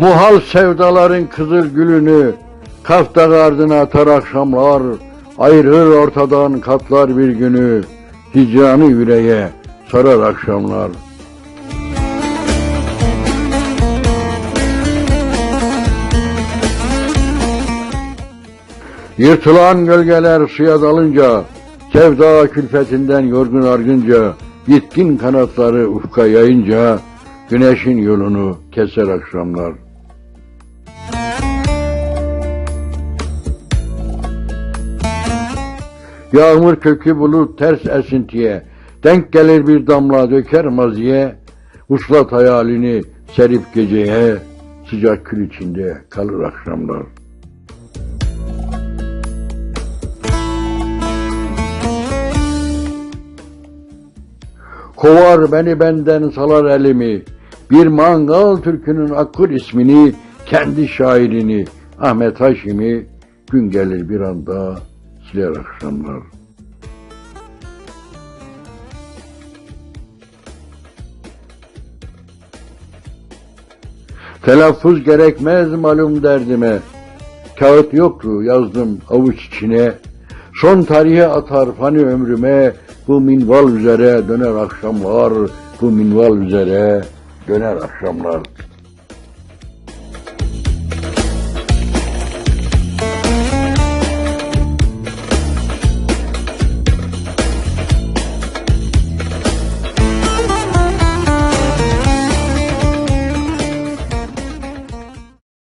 Muhal sevdaların kızıl gülünü Kafta ardına atar akşamlar Ayırır ortadan katlar bir günü Hicranı yüreğe sarar akşamlar. Yırtılan gölgeler suya dalınca Sevda külfetinden yorgun argınca Gitkin kanatları ufka yayınca Güneşin yolunu keser akşamlar Yağmur kökü bulut ters esintiye, denk gelir bir damla döker maziye, uslat hayalini serip geceye, sıcak kül içinde kalır akşamlar. Kovar beni benden salar elimi, bir mangal türkünün akkur ismini, kendi şairini, Ahmet Haşim'i, gün gelir bir anda siler akşamlar. Telaffuz gerekmez malum derdime. Kağıt yoktu yazdım avuç içine. Son tarihe atar fani ömrüme. Bu minval üzere döner akşamlar. Bu minval üzere döner akşamlar.